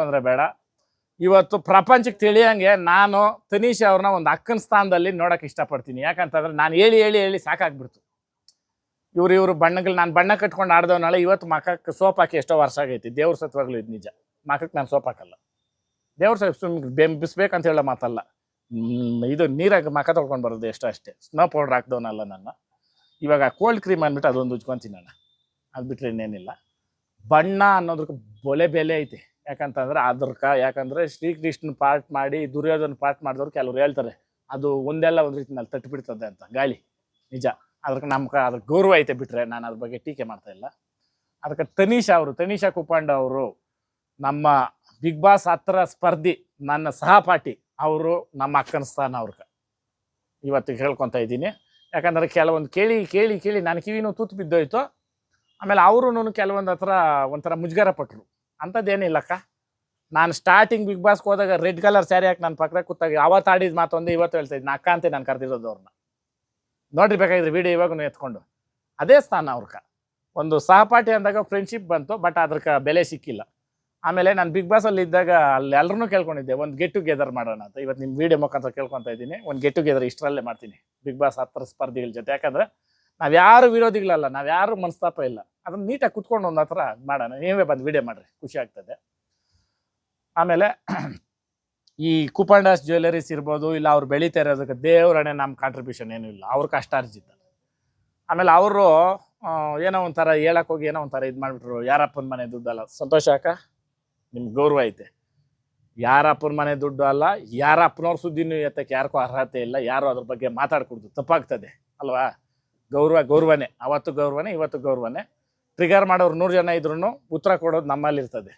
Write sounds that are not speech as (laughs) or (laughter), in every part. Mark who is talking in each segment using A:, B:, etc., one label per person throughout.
A: ಅಂದ್ರೆ ಬೇಡ. ಇವತ್ತು ಪ್ರಪಂಚಕ್ಕೆ ತಿಳಿಯಂಗೆ ನಾನು ತನೀಶ್ ಅವ್ರನ್ನ ಒಂದು ಅಕ್ಕನ ಸ್ಥಾನದಲ್ಲಿ ನೋಡಕ್ ಇಷ್ಟಪಡ್ತೀನಿ. ಯಾಕಂತಂದ್ರೆ ನಾನು ಹೇಳಿ ಹೇಳಿ ಹೇಳಿ ಸಾಕಾಗ್ಬಿಡ್ತು. ಇವ್ರು ಇವರು ಬಣ್ಣಗಳು ನಾನು ಬಣ್ಣ ಕಟ್ಕೊಂಡು ಆಡ್ದವನಾಳೆ ಇವತ್ತು ಮಕಕ್ಕೆ ಸೋಪ್ ಹಾಕಿ ಎಷ್ಟೋ ವರ್ಷ ಆಗೈತಿ. ದೇವ್ರ ಸತ್ವಗಳು ಇದು ನಿಜ. ಮಕ್ಕಕ್ಕೆ ನಾನು ಸೋಪ್ ಹಾಕಲ್ಲ. ದೇವ್ರ ಸತ್ ಸುಮ್ಮನೆ ಬೆಂಬಿಸ್ಬೇಕಂತ ಹೇಳೋ ಮಾತಲ್ಲ. ಇದು ನೀರಾಗ ಮಖ ತೊಳ್ಕೊಂಡು ಬರೋದು ಎಷ್ಟೋ ಅಷ್ಟೇ. ಸ್ನೋ ಪೌಡ್ರ್ ಹಾಕ್ದವನಲ್ಲ ನನ್ನ. ಇವಾಗ ಕೋಲ್ಡ್ ಕ್ರೀಮ್ ಅಂದ್ಬಿಟ್ಟು ಅದೊಂದು ಉಜ್ಕೊಂತೀನಿ ನಾನು ಅದು ಬಿಟ್ರೆ ಇನ್ನೇನಿಲ್ಲ. ಬಣ್ಣ ಅನ್ನೋದಕ್ಕೆ ಬೊಲೆ ಬೆಲೆ ಐತಿ. ಯಾಕಂತಂದ್ರೆ ಅದ್ರಕ ಯಾಕಂದ್ರೆ ಶ್ರೀಕೃಷ್ಣ ಪಾರ್ಟ್ ಮಾಡಿ, ದುರ್ಯೋಧನ ಪಾಠ ಮಾಡಿದವ್ರು ಕೆಲವ್ರು ಹೇಳ್ತಾರೆ. ಅದು ಒಂದೆಲ್ಲ ಒಂದು ರೀತಿನಲ್ಲಿ ತಟ್ಟಿಬಿಡ್ತದೆ ಅಂತ ಗಾಳಿ. ನಿಜ. ಅದಕ್ಕೆ ನಮ್ಗೆ ಅದ್ರ ಗೌರವ ಐತೆ ಬಿಟ್ರೆ ನಾನು ಅದ್ರ ಬಗ್ಗೆ ಟೀಕೆ ಮಾಡ್ತಾ ಇಲ್ಲ. ಅದಕ್ಕೆ ತನೀಶಾ ಅವರು ತನೀಶಾ ಕುಪಾಂಡ ಅವರು, ನಮ್ಮ ಬಿಗ್ ಬಾಸ್ ಹತ್ರ ಸ್ಪರ್ಧಿ ನನ್ನ ಸಹಪಾಠಿ, ಅವರು ನಮ್ಮ ಅಕ್ಕನ ಸ್ಥಾನ ಅವ್ರಿಗೆ ಇವತ್ತು ಹೇಳ್ಕೊತಾ ಇದ್ದೀನಿ. ಯಾಕಂದ್ರೆ ಕೆಲವೊಂದು ಕೇಳಿ ಕೇಳಿ ಕೇಳಿ ನನ್ನ ಕಿವಿನೂ ತೂತು ಬಿದ್ದೋಯ್ತು. ಆಮೇಲೆ ಅವರು ಕೆಲವೊಂದು ಹತ್ರ ಒಂಥರ ಮುಜುಗರ ಪಟ್ಟರು ಅಂಥದ್ದೇನಿಲ್ಲಕ್ಕ ನಾನು ಸ್ಟಾರ್ಟಿಂಗ್ ಬಿಗ್ ಬಾಸ್ಗೆ ಹೋದಾಗ ರೆಡ್ ಕಲರ್ ಸ್ಯಾರಿ ಹಾಕಿ ನನ್ನ ಪಕ್ಕದಾಗ ಕೂತಾಗ ಅವತ್ತು ಆಡಿದ ಮಾತೊಂದು ಇವತ್ತು ಹೇಳ್ತಾ ಇದ್ದೀನಿ ಅಕ್ಕ ಅಂತ ನಾನು ಕರೆದಿರೋದು ಅವ್ರನ್ನ ನೋಡ್ರಿ ಬೇಕಾಗಿದ್ರೆ ವಿಡಿಯೋ ಇವಾಗೂ ಎತ್ಕೊಂಡು. ಅದೇ ಸ್ಥಾನ ಅವ್ರಕ್ಕ. ಒಂದು ಸಹಪಾಠಿ ಅಂದಾಗ ಫ್ರೆಂಡ್ಶಿಪ್ ಬಂತು ಬಟ್ ಅದ್ರಕ ಬೆಲೆ ಸಿಕ್ಕಿಲ್ಲ. ಆಮೇಲೆ ನಾನು ಬಿಗ್ ಬಾಸಲ್ಲಿ ಇದ್ದಾಗ ಅಲ್ಲಿ ಎಲ್ಲರೂ ಕೇಳ್ಕೊಂಡಿದ್ದೆ, ಒಂದು ಗೆಟ್ ಟುಗೆದರ್ ಮಾಡೋಣ ಅಂತ. ಇವತ್ತು ನಿಮ್ಮ ವಿಡಿಯೋ ಮುಖಾಂತರ ಕೇಳ್ಕೊತಾ ಇದ್ದೀನಿ. ಒಂದು ಗೆಟ್ ಟುಗೆದರ್ ಇಷ್ಟರಲ್ಲೇ ಮಾಡ್ತೀನಿ. ಬಿಗ್ ಬಾಸ್ ಹತ್ರ ಸ್ಪರ್ಧಿಗಳ ಜೊತೆ. ಯಾಕಂದ್ರೆ ನಾವ್ಯಾರು ವಿರೋಧಿಗಳಲ್ಲ ನಾವ್ಯಾರು ಮನಸ್ತಾಪ ಇಲ್ಲ. ಅದನ್ನ ನೀಟಾಗಿ ಕುತ್ಕೊಂಡು ಒಂದು ಹತ್ರ ಮಾಡೋಣ. ನೀವೇ ಬಂದು ವಿಡಿಯೋ ಮಾಡ್ರಿ. ಖುಷಿ ಆಗ್ತದೆ. ಆಮೇಲೆ ಈ ಕುಪಂಡಾಸ್ ಜ್ಯುವೆಲರೀಸ್ ಇರ್ಬೋದು, ಇಲ್ಲ ಅವ್ರು ಬೆಳೀತಾ ಇರೋದಕ್ಕೆ ದೇವರಣೆ ನಮ್ಮ ಕಾಂಟ್ರಿಬ್ಯೂಷನ್ ಏನೂ ಇಲ್ಲ. ಅವ್ರ ಕಷ್ಟಾರ್ಜಿತ ಆಮೇಲೆ ಅವರು ಏನೋ ಒಂಥರ ಹೇಳಕ್ ಹೋಗಿ ಏನೋ ಒಂಥರ ಇದು ಮಾಡಿಬಿಟ್ರು. ಯಾರಪ್ಪನ ಮನೆ ದುಡ್ಡಲ್ಲ ಸಂತೋಷ ಅಕ್ಕ? ನಿಮ್ಗೆ ಗೌರವ ಐತೆ. ಯಾರಪ್ಪನ ಮನೆ ದುಡ್ಡು ಅಲ್ಲ, ಯಾರಪ್ಪನವ್ರ ಸುದ್ದಿನೂ ಎತ್ತಕ್ಕೆ ಯಾರಿಗೂ ಅರ್ಹತೆ ಇಲ್ಲ. ಯಾರು ಅದ್ರ ಬಗ್ಗೆ ಮಾತಾಡ್ಕೊಡ್ದು ತಪ್ಪಾಗ್ತದೆ. ಅಲ್ವಾ? ಗೌರವ, ಗೌರವನೇ. ಅವತ್ತು ಗೌರವನೇ, ಇವತ್ತು ಗೌರವನೇ. ಟ್ರಿಗರ್ ಮಾಡೋರು ನೂರು ಜನ ಇದ್ರೂ ಉತ್ತರ ಕೊಡೋದು ನಮ್ಮಲ್ಲಿ ಇರ್ತದೆ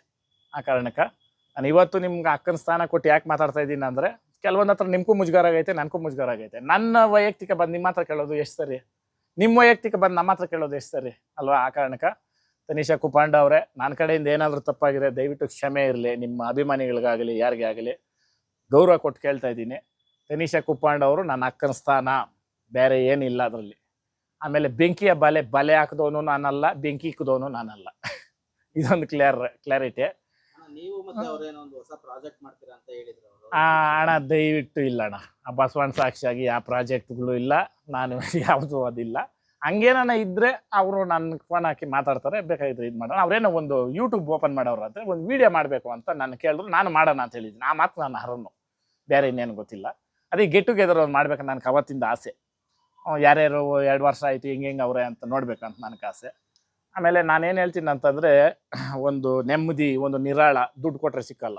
A: ಆ ಕಾರಣಕ್ಕೆ ನಾನು ಇವತ್ತು ನಿಮ್ಗೆ ಅಕ್ಕನ ಸ್ಥಾನ ಕೊಟ್ಟು ಯಾಕೆ ಮಾತಾಡ್ತಾ ಇದ್ದೀನಿ ಅಂದರೆ ಕೆಲವೊಂದು ಹತ್ರ ನಿಮಗೂ ಮುಜುಗರ ಆಗೈತೆ, ನನಗೂ ಮುಜುಗರ ಆಗೈತೆ. ನನ್ನ ವೈಯಕ್ತಿಕ ಬಂದು ನಿಮ್ಮ ಹತ್ರ ಕೇಳೋದು ಎಷ್ಟು ಸರಿ? ನಿಮ್ಮ ವೈಯಕ್ತಿಕ ಬಂದು ನಮ್ಮ ಹತ್ರ ಕೇಳೋದು ಎಷ್ಟು ಸರಿ? ಅಲ್ವಾ? ಆ ಕಾರಣಕ್ಕೆ ತನಿಷಾ ಕುಪಾಂಡ ಅವರೇ ನನ್ನ ಕಡೆಯಿಂದ ಏನಾದರೂ ತಪ್ಪಾಗಿದೆ, ದಯವಿಟ್ಟು ಕ್ಷಮೆ ಇರಲಿ, ನಿಮ್ಮ ಅಭಿಮಾನಿಗಳಿಗಾಗಲಿ, ಯಾರಿಗೇ ಆಗಲಿ ಗೌರವ ಕೊಟ್ಟು ಕೇಳ್ತಾ ಇದ್ದೀನಿ. ತನಿಷಾ ಕುಪ್ಪಾಂಡ ಅವರು ನನ್ನ ಅಕ್ಕನ ಸ್ಥಾನ, ಬೇರೆ ಏನಿಲ್ಲ ಅದರಲ್ಲಿ. ಆಮೇಲೆ ಬೆಂಕಿಯ ಬಲೆ ಬಲೆ ಹಾಕಿದವನು ನಾನಲ್ಲ ಬೆಂಕಿ ಇಕ್ಕದವನು ನಾನಲ್ಲ. (laughs) ಇದೊಂದು ಕ್ಲಿಯರ್ ಕ್ಲಾರಿಟಿ
B: ನೀವು ಮತ್ತೆ ಅವ್ರೇನೋ ಒಂದು ಹೊಸ ಪ್ರಾಜೆಕ್ಟ್ ಮಾಡ್ತೀರಾ ಅಂತ ಹೇಳಿದ್ರು ಅವರು.
A: ಆ ಅಣ್ಣ ದಯವಿಟ್ಟು ಇಲ್ಲ ಅಣ್ಣ. ಆ ಬಸವಣ್ಣ ಸಾಕ್ಷಿಯಾಗಿ ಯಾವ ಪ್ರಾಜೆಕ್ಟ್ಗಳು ಇಲ್ಲ. ನಾನು (laughs) ಯಾವುದು ಅದಿಲ್ಲ. ಹಂಗೇನ ಇದ್ರೆ ಅವರು ನನ್ನ ಫೋನ್ ಹಾಕಿ ಮಾತಾಡ್ತಾರೆ ಬೇಕಾಗಿದ್ರೆ ಇದು ಮಾಡೋಣ. ಅವ್ರೇನೋ ಒಂದು ಯೂಟ್ಯೂಬ್ ಓಪನ್ ಮಾಡೋರು ಅಂದರೆ ಒಂದು ವಿಡಿಯೋ ಮಾಡಬೇಕು ಅಂತ ನಾನು ಕೇಳಿದ್ರು. ನಾನು ಮಾಡೋಣ ಅಂತ ಹೇಳಿದ್ದೀನಿ ಆ ಮಾತು ನಾನು ಹರನು ಬೇರೆ ಇನ್ನೇನು ಗೊತ್ತಿಲ್ಲ. ಅದೇ ಗೆಟ್ ಟುಗೆದರ್ ಒಂದು ಮಾಡ್ಬೇಕಂತ ನನಗೆ ಅವತ್ತಿಂದ ಆಸೆ. ಯಾರ್ಯಾರು ಎರಡು ವರ್ಷ ಆಯಿತು, ಹಿಂಗೆ ಹಿಂಗೆ ಅವರೇ ಅಂತ ನೋಡ್ಬೇಕಂತ ನನಗೆ ಆಸೆ. ಆಮೇಲೆ ನಾನೇನು ಹೇಳ್ತೀನಿ ಅಂತಂದರೆ ಒಂದು ನೆಮ್ಮದಿ, ಒಂದು ನಿರಾಳ ದುಡ್ಡು ಕೊಟ್ಟರೆ ಸಿಕ್ಕಲ್ಲ.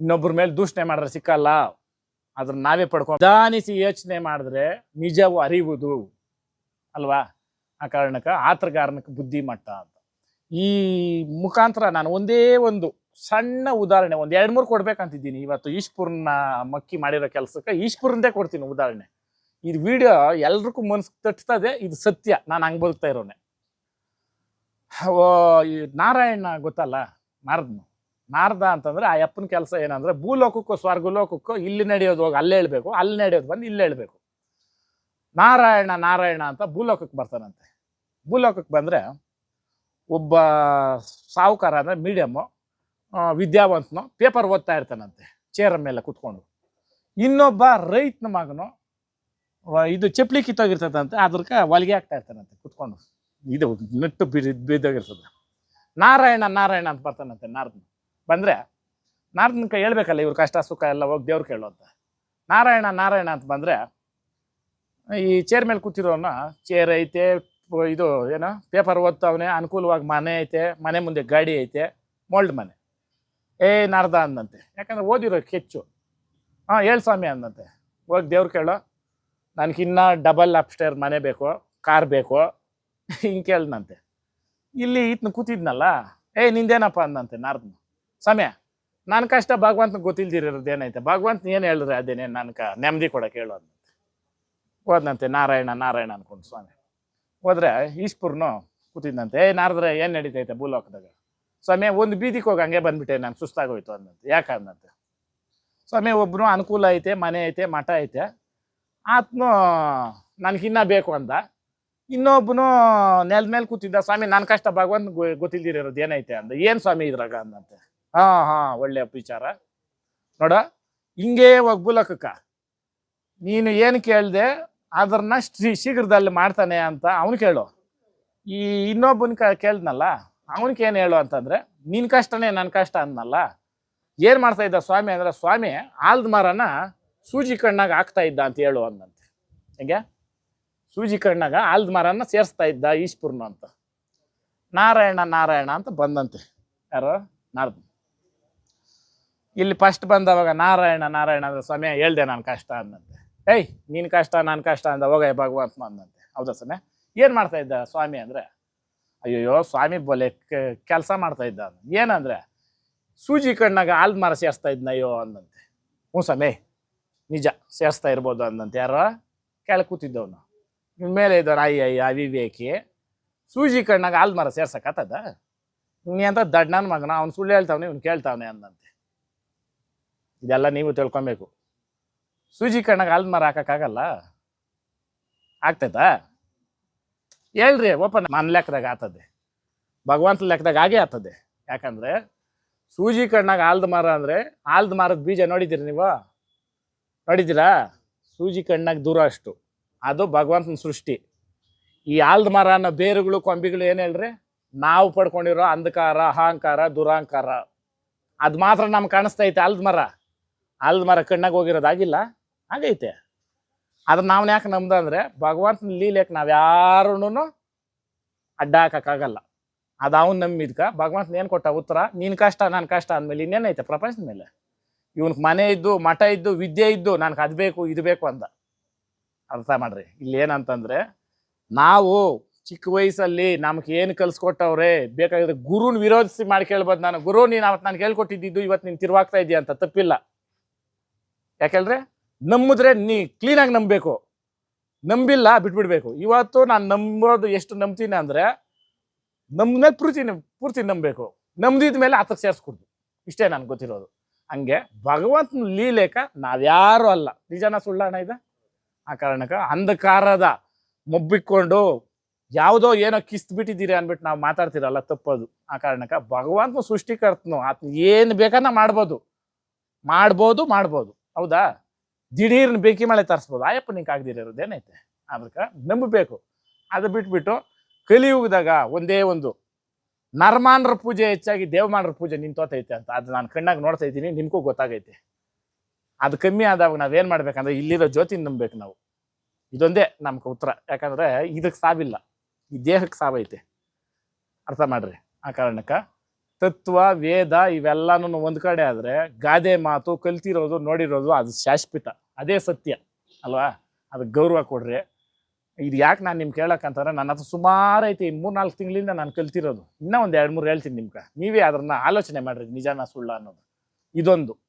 A: ಇನ್ನೊಬ್ಬರ ಮೇಲೆ ದೂಷಣೆ ಮಾಡಿದ್ರೆ ಸಿಕ್ಕಲ್ಲ. ಅದ್ರ ನಾವೇ ಪಡ್ಕೊಂಡು ನಿಧಾನಿಸಿ ಯೋಚನೆ ಮಾಡಿದ್ರೆ ನಿಜವು ಅರಿವುದು ಅಲ್ವಾ? ಆ ಕಾರಣಕ್ಕೆ ಆತ್ರಗಾರನಕ್ಕೆ ಬುದ್ಧಿ ಮಟ್ಟ ಅಂತ. ಈ ಮುಖಾಂತರ ನಾನು ಒಂದೇ ಒಂದು ಸಣ್ಣ ಉದಾಹರಣೆ, ಒಂದು ಎರಡು ಮೂರು ಕೊಡ್ಬೇಕಂತಿದ್ದೀನಿ. ಇವತ್ತು ಈಶ್ಪುರ್ನ ಮಕ್ಕಿ ಮಾಡಿರೋ ಕೆಲಸಕ್ಕೆ ಈಶ್ಪುರಂದೇ ಕೊಡ್ತೀನಿ ಉದಾಹರಣೆ. ಇದು ವಿಡಿಯೋ ಎಲ್ರಿಗೂ ಮನ್ಸು ತಟ್ತದೆ ಇದು ಸತ್ಯ. ನಾನು ಹಂಗೆ ಬದುಕ್ತಾ ಇರೋನೆ. ಓ, ಈ ನಾರಾಯಣ ಗೊತ್ತಲ್ಲ? ನಾರದ್ನು. ನಾರದ ಅಂತಂದ್ರೆ ಆ ಅಪ್ಪನ ಕೆಲಸ ಏನಂದ್ರೆ ಭೂಲೋಕಕ್ಕೂ ಸ್ವರ್ಗಲೋಕಕ್ಕೂ ಇಲ್ಲಿ ನಡೆಯೋದು ಹೋಗಿ ಅಲ್ಲೇ ಹೇಳ್ಬೇಕು. ಅಲ್ಲಿ ನಡೆಯೋದು ಬಂದು ಇಲ್ಲಿ ಹೇಳ್ಬೇಕು. ನಾರಾಯಣ ನಾರಾಯಣ ಅಂತ ಭೂಲೋಕಕ್ಕೆ ಬರ್ತಾನಂತೆ. ಭೂಲೋಕಕ್ಕೆ ಬಂದರೆ ಒಬ್ಬ ಸಾಹುಕಾರ ಅಂದರೆ ಮೀಡಿಯಮ್ಮು ವಿದ್ಯಾವಂತನು ಪೇಪರ್ ಓದ್ತಾ ಇರ್ತಾನಂತೆ ಚೇರ್ ಮೇಲೆ ಕುತ್ಕೊಂಡು. ಇನ್ನೊಬ್ಬ ರೈತನ ಮಗನು ಇದು ಚಪ್ಪಲಿ ಕಿತ್ತೋಗಿರ್ತದಂತೆ, ಅದ್ರಕ್ಕೆ ಹೊಲಿಗೆ ಆಗ್ತಾ ಇರ್ತಾನಂತೆ, ಕುತ್ಕೊಂಡು. ಇದು ನೆಟ್ಟು ಬಿದ್ದು ಬಿದ್ದೋಗಿರ್ತದೆ ನಾರಾಯಣ ನಾರಾಯಣ ಅಂತ ಬರ್ತಾನಂತೆ, ನಾರ್ದನ್. ಬಂದರೆ, ನಾರ್ದನ್ ಕೈ ಹೇಳ್ಬೇಕಲ್ಲ, ಇವ್ರ ಕಷ್ಟ, ಸುಖ ಎಲ್ಲ ಹೋಗಿ ದೇವ್ರು ಕೇಳು ಅಂತ ನಾರಾಯಣ ನಾರಾಯಣ ಅಂತ ಬಂದರೆ, ಈ ಚೇರ್ ಮೇಲೆ ಕೂತಿರೋನ ಚೇರ್ ಐತೆ ಇದು ಏನೋ, ಪೇಪರ್ ಓದ್ತಾವನೆ, ಅನುಕೂಲವಾಗಿ ಮನೆ ಐತೆ, ಮನೆ ಮುಂದೆ ಗಾಡಿ ಐತೆ, ಮೋಲ್ಡ್ ಮನೆ. ಏ, ನಾರ್ದ, ಅಂದಂತೆ. ಯಾಕಂದ್ರೆ ಓದಿರೋ ಕೆಚ್ಚು ಹಾಂ ಹೇಳ್ ಸ್ವಾಮಿ ಅಂದಂತೆ. ಹೋಗಿ ದೇವ್ರು ಕೇಳು ನನಗಿನ್ನ ಡಬಲ್ ಅಪ್ಸ್ಟೇರ್ ಮನೆ ಬೇಕು ಕಾರ್ ಬೇಕು, ಹಿಂಗೆ ಕೇಳ್ದಂತೆ ಇಲ್ಲಿ ಈತನ ಕೂತಿದ್ನಲ್ಲ ಏಯ್ ನಿಂದೇನಪ್ಪ ಅಂದಂತೆ ನಾರ್ದನ. ಸಮಯ ನನ್ನ ಕಷ್ಟ ಭಗವಂತನ ಗೊತ್ತಿಲ್ದಿರೋದು ಏನೈತೆ? ಭಗವಂತ ಏನು ಹೇಳಿದ್ರೆ ಅದೇನೇ ನನಗೆ ನೆಮ್ಮದಿ ಕೊಡಕ್ಕೆ ಹೇಳು ಹೋದ್ನಂತೆ ನಾರಾಯಣ ನಾರಾಯಣ ಅನ್ಕೊಂಡು ಸ್ವಾಮಿ. ಹೋದ್ರೆ ಈಶ್ಪುರ್ನು ಕೂತಿದ್ನಂತೆ, ಏ, ನಾರದ್ರೆ ಏನು ನಡೀತೈತೆ ಭೂಲೋಕದಾಗ? ಸ್ವಾಮಿ, ಒಂದು ಬೀದಿಗೆ ಹೋಗಿ ಹಂಗೆ ಬಂದ್ಬಿಟ್ಟೆ, ನಾನು ಸುಸ್ತಾಗೋಯ್ತು ಅಂದಂತೆ ಯಾಕೆ ಅಂದಂತೆ ಸ್ವಾಮಿ ಒಬ್ಬನು ಅನುಕೂಲ ಐತೆ, ಮನೆ ಐತೆ, ಮಠ ಐತೆ. ಆತನು ನನಗಿನ್ನ ಬೇಕು ಅಂದ ಇನ್ನೊಬ್ಬನು ನೆಲದ ಮೇಲೆ ಕೂತಿದ್ದ ಸ್ವಾಮಿ ನನ್ನ ಕಷ್ಟ ಭಗವಂತ ಗೊತ್ತಿಲ್ದಿರೋದು ಏನೈತೆ ಅಂದ ಏನು ಸ್ವಾಮಿ ಇದ್ರಾಗ ಅಂದಂತೆ? ಹಾ ಹಾ, ಒಳ್ಳೆ ವಿಚಾರ. ನೋಡ, ಹಿಂಗೇ ಒಗ್ಬುಲಕ್ಕ ನೀನು ಏನು ಕೇಳ್ದೆ ಅದನ್ನ ಶ್ರೀ ಶೀಘ್ರದಲ್ಲಿ ಮಾಡ್ತಾನೆ ಅಂತ ಅವನು ಕೇಳು. ಈ ಇನ್ನೊಬ್ಬನ ಕ ಕೇಳ್ದ್ನಲ್ಲ, ಅವನಿಗೆ ಏನು ಹೇಳು ಅಂತಂದ್ರೆ, ನಿನ್ ಕಷ್ಟನೇ ನನ್ನ ಕಷ್ಟ ಅಂದ್ನಲ್ಲ ಏನು ಮಾಡ್ತಾ ಇದ್ದ ಸ್ವಾಮಿ ಅಂದ್ರೆ, ಸ್ವಾಮಿ ಆಲ್ದ ಮರನ ಸೂಜಿ ಕಣ್ಣಾಗ ಹಾಕ್ತಾ ಇದ್ದ ಅಂತ ಹೇಳು ಅಂದಂತೆ ಹೆಂಗೆ? ಸೂಜಿ ಕಣ್ಣಾಗ ಆಲ್ದ ಮರನ ಸೇರಿಸ್ತಾ ಇದ್ದ ಈಶ್ಪುರ್ನ ಅಂತ. ನಾರಾಯಣ ನಾರಾಯಣ ಅಂತ ಬಂದಂತೆ. ಯಾರು? ನಾರದ. ಇಲ್ಲಿ ಫಸ್ಟ್ ಬಂದವಾಗ ನಾರಾಯಣ ನಾರಾಯಣ ಅಂದ್ರೆ ಸಮಯ ಹೇಳ್ದೆ ನಾನು ಕಷ್ಟ ಅಂದಂತೆ ಏಯ್, ನಿನ್ ಕಷ್ಟ, ನಾನು ಕಷ್ಟ ಅಂದ ಹೋಗ ಭಗವಂತ ಅಂದಂತೆ ಹೌದಾ ಸಮಯ? ಏನು ಮಾಡ್ತಾ ಇದ್ದ ಸ್ವಾಮಿ ಅಂದ್ರೆ? ಅಯ್ಯೋ ಸ್ವಾಮಿ ಬೋಲೆ ಕೆಲಸ ಮಾಡ್ತಾ ಇದ್ದ ಏನಂದರೆ, ಸೂಜಿ ಕಣ್ಣಾಗ ಆಲ್ದ ಮರ ಸೇರಿಸ್ತಾ ಇದ್ನಯ್ಯೋ ಅಂದಂತೆ ಹ್ಞೂ ಸ್ವಾಮಿ ನಿಜ, ಸೇರಿಸ್ತಾ ಇರ್ಬೋದು ಅಂದಂತೆ. ಯಾರ ಕೆಳಗೆ ಕೂತಿದ್ದವನು. ನಿಮ್ಮ ಮೇಲೆ ಇದ್ದವನು ಅಯ್ಯ ಅವಿವೇಕಿ. ಸೂಜಿ ಕಣ್ಣಾಗ ಹಾಲ್ ಮರ ಸೇರ್ಸಕತ್ತದ ನೀ ಅಂತ ದಡ್ಡನ ಮಗನ, ಅವ್ನು ಸುಳ್ಳು ಹೇಳ್ತಾವನೆ, ಇವ್ನು ಕೇಳ್ತಾವನೆ ಅಂದಂತೆ. ಇದೆಲ್ಲ ನೀವು ತಿಳ್ಕೊಬೇಕು. ಸೂಜಿ ಕಣ್ಣಾಗ ಹಾಲು ಮರ ಹಾಕಕ್ಕಾಗಲ್ಲ? ಆಗ್ತೈತಾ? ಹೇಳ್ರಿ, ಓಪನ್ ನನ್ನ ಲೆಕ್ಕದಾಗ ಆತದೆ. ಭಗವಂತ ಲೆಕ್ಕದಾಗ ಆಗೇ ಆತದೆ. ಯಾಕಂದ್ರೆ, ಸೂಜಿ ಕಣ್ಣಾಗ ಆಲ್ದ ಮರ ಅಂದ್ರೆ ಆಲ್ದ ಮರದ ಬೀಜ ನೋಡಿದ್ದೀರಿ ನೀವು? ನೋಡಿದ್ದೀರಾ? ಸೂಜಿ ಕಣ್ಣಾಗ ದೂರ ಅಷ್ಟು. ಅದು ಭಗವಂತನ ಸೃಷ್ಟಿ. ಈ ಆಲ್ದ ಮರ ಅನ್ನೋ ಬೇರುಗಳು, ಕೊಂಬಿಗಳು ಏನು ಹೇಳ್ರಿ? ನಾವು ಪಡ್ಕೊಂಡಿರೋ ಅಂಧಕಾರ, ಅಹಂಕಾರ ದುರಹಂಕಾರ ಅದು ಮಾತ್ರ ನಮ್ಗೆ ಕಾಣಿಸ್ತೈತೆ ಆಲ್ದ ಮರ ಆಲ್ದ ಮರ ಕಣ್ಣಾಗ ಹೋಗಿರೋದಾಗಿಲ್ಲ ಆಗೈತೆ. ಅದನ್ನ ನಾವು ಯಾಕೆ ನಮ್ದು ಅಂದ್ರೆ, ಭಗವಂತನ ಲೀಲೆಕ್ ನಾವು ಯಾರುನು ಅಡ್ಡ ಹಾಕಕ್ಕಾಗಲ್ಲ ಅದು ಅವ್ನು ನಂಬಿದ್ಕ ಭಗವಂತನ ಏನು ಕೊಟ್ಟ ಉತ್ತರ? ನೀನ್ ಕಷ್ಟ, ನಾನು ಕಷ್ಟ ಅಂದ್ಮೇಲೆ ಇನ್ನೇನೈತೆ ಪ್ರಪಂಚದ ಮೇಲೆ? ಇವನ್ಗೆ ಮನೆ ಇದ್ದು, ಮಠ ಇದ್ದು, ವಿದ್ಯೆ ಇದ್ದು ನನ್ಗೆ ಅದು ಬೇಕು, ಇದು ಬೇಕು ಅಂದ. ಅರ್ಥ ಮಾಡ್ರಿ. ಇಲ್ಲಿ ಏನಂತಂದ್ರೆ, ನಾವು ಚಿಕ್ಕ ವಯಸ್ಸಲ್ಲಿ ನಮ್ಗೆ ಏನು ಕಲ್ಸ್ಕೊಟ್ಟವ್ರೆ, ಬೇಕಾಗಿದ್ರೆ ಗುರುನ್ ವಿರೋಧಿಸಿ ಮಾಡಿ ಕೇಳ್ಬೋದು ನಾನು. ಗುರು, ನೀನು ಅವತ್ತು ನಾನು ಕೇಳ್ಕೊಟ್ಟಿದ್ದು ಇವತ್ತು ನೀನು ತಿರುವಾಗ್ತಾ ಇದೀಯ ಅಂತ, ತಪ್ಪಿಲ್ಲ. ಯಾಕೆಂದ್ರೆ ನಂಬಿದ್ರೆ ನೀ ಕ್ಲೀನಾಗಿ ನಂಬಬೇಕು. ನಂಬಿಲ್ಲ, ಬಿಟ್ಬಿಡ್ಬೇಕು. ಇವತ್ತು ನಾನು ನಂಬೋದು ಎಷ್ಟು ನಂಬ್ತೀನಿ ಅಂದ್ರೆ ನಮ್ಮನ್ನ ಪೂರ್ತಿ ಪೂರ್ತಿ ನಂಬಬೇಕು. ನಂಬಿದ ಮೇಲೆ ಆತಕ್ಕೆ ಸೇರಿಸ್ಕೊಡ್ದು. ಇಷ್ಟೇ ನನ್ಗೆ ಗೊತ್ತಿರೋದು. ಹಂಗೆ ಭಗವಂತನ ಲೀಲೆಕ ನಾವ್ಯಾರು ಅಲ್ಲ. ನಿಜನ ಸುಳ್ಳಣ ಇದೆ? ಆ ಕಾರಣಕ್ಕೆ ಅಂಧಕಾರದ ಮೊಬ್ಬಿಕೊಂಡು ಯಾವುದೋ ಏನೋ ಕಿಸ್ತ್ ಬಿಟ್ಟಿದ್ದೀರಿ ಅಂದ್ಬಿಟ್ಟು ನಾವು ಮಾತಾಡ್ತಿರಲ್ಲ ತಪ್ಪದು. ಆ ಕಾರಣಕ್ಕೆ ಭಗವಂತನ ಸೃಷ್ಟಿಕರ್ತನು. ಆತ ಏನು ಬೇಕಾನ ಮಾಡ್ಬೋದು. ಮಾಡ್ಬೋದು ಮಾಡ್ಬೋದು. ಹೌದಾ? ದಿಢೀರ್ನ ಬೇಕಿ ಮಳೆ ತರಿಸ್ಬೋದು. ಆಯಪ್ಪ, ನಿಂಗೆ ಆಗದಿರೋದೇನೈತೆ ಅದಕ್ಕೆ ನಂಬಬೇಕು. ಅದು ಬಿಟ್ಬಿಟ್ಟು ಕಲಿಯುಗದಾಗ ಒಂದೇ ಒಂದು ನರ್ಮಾನ್ರ ಪೂಜೆ ಹೆಚ್ಚಾಗಿ ದೇವಮಾನ್ರ ಪೂಜೆ ನಿಂತೋತೈತೆ ಅಂತ. ಅದು ನಾನು ಕಣ್ಣಾಗ ನೋಡ್ತಾ ಇದ್ದೀನಿ, ನಿಮಗೂ ಗೊತ್ತಾಗೈತೆ. ಅದು ಕಮ್ಮಿ ಆದಾಗ ನಾವೇನು ಮಾಡ್ಬೇಕಂದ್ರೆ ಇಲ್ಲಿರೋ ಜ್ಯೋತಿ ನಂಬಬೇಕು ನಾವು. ಇದೊಂದೇ ನಮ್ಗೆ ಉತ್ತರ. ಯಾಕಂದ್ರೆ ಇದಕ್ಕೆ ಸಾವಿಲ್ಲ. ಈ ದೇಹಕ್ಕೆ ಸಾವೈತೆ. ಅರ್ಥ ಮಾಡ್ರಿ ಆ ಕಾರಣಕ್ಕೆ. ತತ್ವ, ವೇದ ಇವೆಲ್ಲನೂ ಒಂದು ಕಡೆ ಆದ್ರೆ ಗಾದೆ ಮಾತು, ಕಲ್ತಿರೋದು, ನೋಡಿರೋದು ಅದು ಶಾಶ್ವತ. ಅದೇ ಸತ್ಯ. ಅಲ್ವಾ? ಅದಕ್ಕೆ ಗೌರವ ಕೊಡ್ರಿ. ಇದು ಯಾಕೆ ನಾನು ನಿಮ್ಗೆ ಕೇಳಕ್ಕಂತಂದ್ರೆ ನನ್ನ ಹತ್ರ ಸುಮಾರು ಐತಿ ಮೂರ್ನಾಲ್ಕು ತಿಂಗಳಿಂದ ನಾನು ಕಲ್ತಿರೋದು. ಇನ್ನೂ ಒಂದು ಎರಡು ಮೂರು ಹೇಳ್ತೀನಿ ನಿಮ್ಗೆ. ನೀವೇ ಅದನ್ನ ಆಲೋಚನೆ ಮಾಡಿರಿ, ನಿಜಾನ ಸುಳ್ಳ ಅನ್ನೋದು. ಇದೊಂದು.